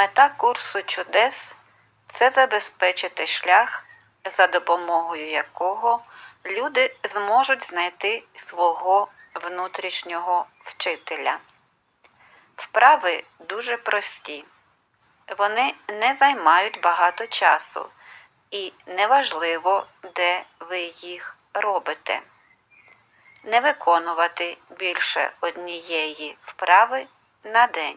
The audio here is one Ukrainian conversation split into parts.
Мета курсу чудес це забезпечити шлях, за допомогою якого люди зможуть знайти свого внутрішнього вчителя. Вправи дуже прості. Вони не займають багато часу, і неважливо, де ви їх робите. Не виконувати більше однієї вправи на день.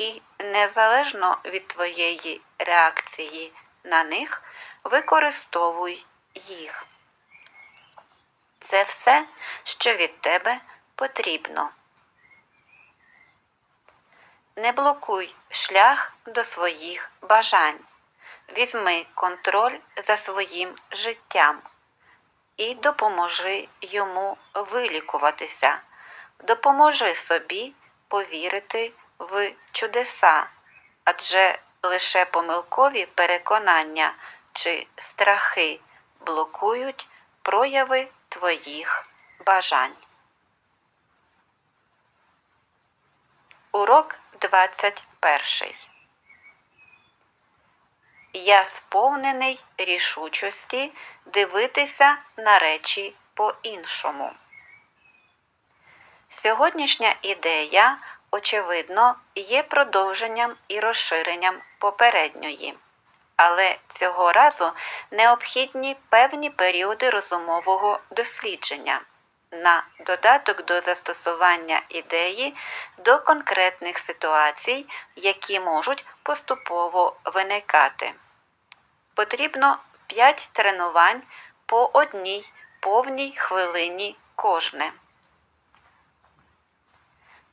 І незалежно від твоєї реакції на них, використовуй їх. Це все, що від тебе потрібно. Не блокуй шлях до своїх бажань. Візьми контроль за своїм життям і допоможи йому вилікуватися. Допоможи собі повірити в чудеса, адже лише помилкові переконання чи страхи блокують прояви твоїх бажань. Урок 21. Я сповнений рішучості дивитися на речі по-іншому. Сьогоднішня ідея, очевидно, є продовженням і розширенням попередньої, але цього разу необхідні певні періоди розумового дослідження на додаток до застосування ідеї до конкретних ситуацій, які можуть поступово виникати. Потрібно 5 тренувань по одній повній хвилині кожне.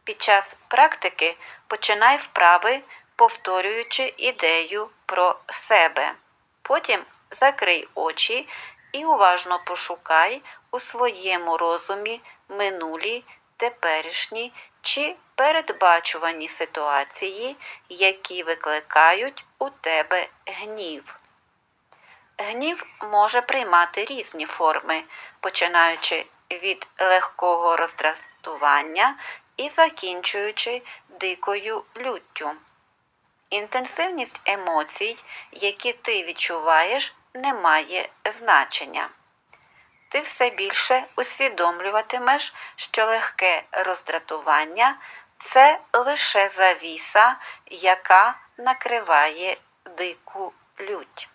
Під час практики починай вправи, повторюючи ідею про себе. Потім закрий очі і уважно пошукай у своєму розумі минулі, теперішні чи передбачувані ситуації, які викликають у тебе гнів. Гнів може приймати різні форми, починаючи від легкого роздратування і закінчуючи дикою люттю. Інтенсивність емоцій, які ти відчуваєш, не має значення. Ти все більше усвідомлюватимеш, що легке роздратування це лише завіса, яка накриває дику лють.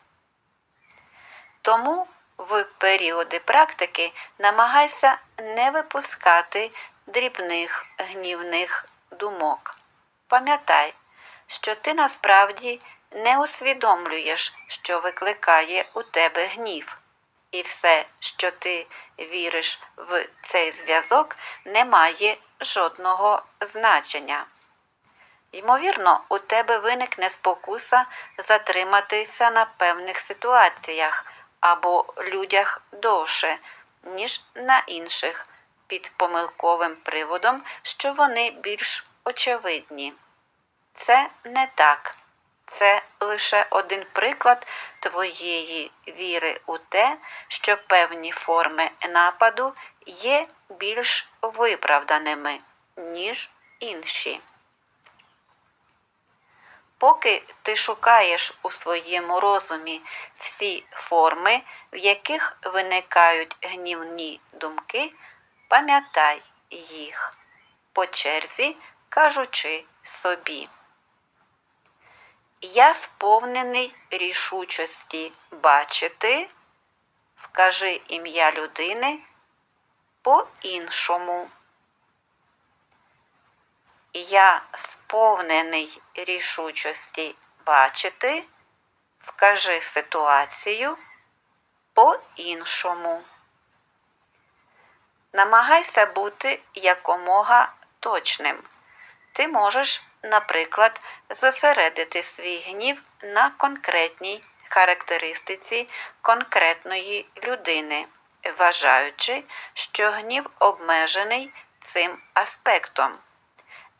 Тому в періоди практики намагайся не випускати дрібних гнівних думок. Пам'ятай, що ти насправді не усвідомлюєш, що викликає у тебе гнів, і все, що ти віриш в цей зв'язок, не має жодного значення. Ймовірно, у тебе виникне спокуса затриматися на певних ситуаціях або людях довше, ніж на інших, під помилковим приводом, що вони більш очевидні. Це не так. Це лише один приклад твоєї віри у те, що певні форми нападу є більш виправданими, ніж інші. Поки ти шукаєш у своєму розумі всі форми, в яких виникають гнівні думки, пам'ятай їх, по черзі кажучи собі. Я сповнений рішучості бачити, вкажи ім'я людини по-іншому. Я сповнений рішучості бачити, вкажи ситуацію по-іншому. Намагайся бути якомога точним. Ти можеш наприклад, зосередити свій гнів на конкретній характеристиці конкретної людини, вважаючи, що гнів обмежений цим аспектом.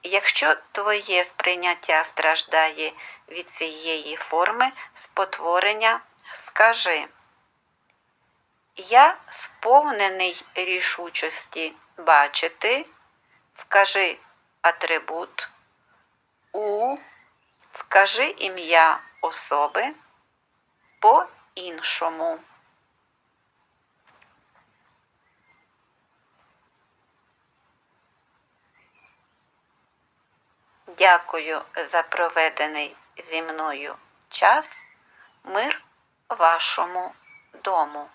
Якщо твоє сприйняття страждає від цієї форми спотворення, скажи. Я сповнений рішучості бачити, вкажи атрибут у, вкажи ім'я особи по-іншому. Дякую за проведений зі мною час. Мир вашому дому.